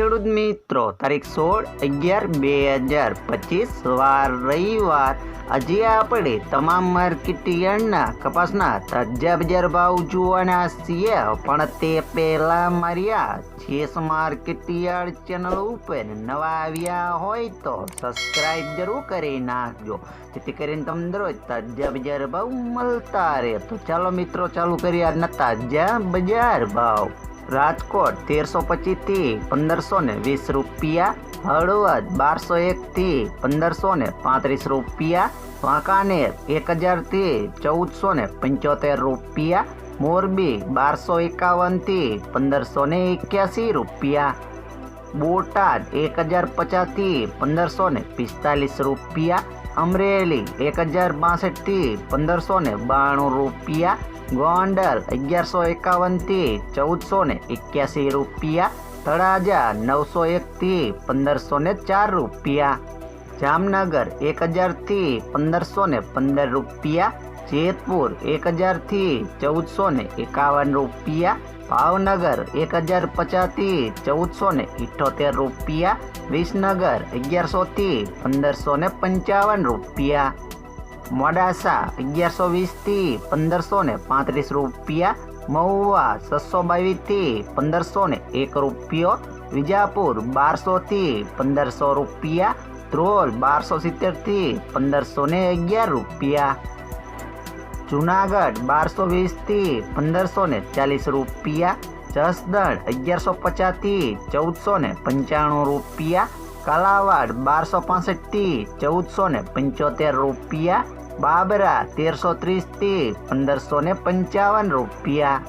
ખેડૂત મિત્રો, તારીખ સોળ અગિયાર બે હજાર પચીસ, વાર રવિવાર. આજે આપણે તમામ માર્કેટ યાર્ડના કપાસના તાજા બજાર ભાવ જોવાના છીએ, પણ તે પહેલા માર્યા છેસ માર્કેટ યાર્ડ ચેનલ ઉપર નવા આવ્યા હોય તો સબસ્ક્રાઇબ જરૂર કરી નાખજો. જેથી કરીને તમને દરરોજ તાજા બજાર ભાવ મળતા રહે. તો ચાલો મિત્રો, ચાલુ કરીએ આજના તાજા બજાર ભાવ. રાજકોટ તેરસો પચીસથી પંદરસો ને વીસ રૂપિયા, હળવદ બારસો એકથી પંદરસો ને પાંત્રીસ રૂપિયા, વાંકાનેર એક હજારથી ચૌદસો ને પંચોતેર રૂપિયા, મોરબી બારસો એકાવનથી પંદરસો ને એક્યાસી રૂપિયા. બોટાદ એક હજાર પચાસથી પંદરસો ને પિસ્તાલીસ રૂપિયા, અમરેલી એક હજાર બાસઠથી પંદરસો ને બાણું રૂપિયા, ગોંડલ અગિયારસો એકાવનથી ચૌદસો ને એક્યાસી રૂપિયા, તળાજા નવસો એકથી પંદરસો ને ચાર રૂપિયા, જામનગર એક હજારથી પંદરસો ને પંદર રૂપિયા, જેતપુર એક હજારથી ચૌદસો ને એકાવન રૂપિયા ભાવનગર એક હજાર પચાસથી ચૌદસો ને ઇઠોતેર રૂપિયા, વિસનગર અગિયારસોથી પંદરસો ને પંચાવન રૂપિયા, મોડાસા અગિયારસો વીસથી પંદરસો ને પાંત્રીસ રૂપિયા, મહુવા છસો બાવીસથી પંદરસો ને એક રૂપિયો, વિજાપુર બારસોથી પંદરસો રૂપિયા, ધ્રોલ બારસો સિત્તેરથી પંદરસો ને અગિયાર રૂપિયા. જુનાગઢ બારસો વીસથી પંદરસો ને ચાલીસ રૂપિયા, જસદણ અગિયારસો પચાસથી ચૌદસો ને પંચાણું રૂપિયા, કાલાવાડ બારસો પાસઠથી ચૌદસો ને પંચોતેર રૂપિયા, બાબરા તેરસો ત્રીસથી પંદરસો ને પંચાવન રૂપિયા.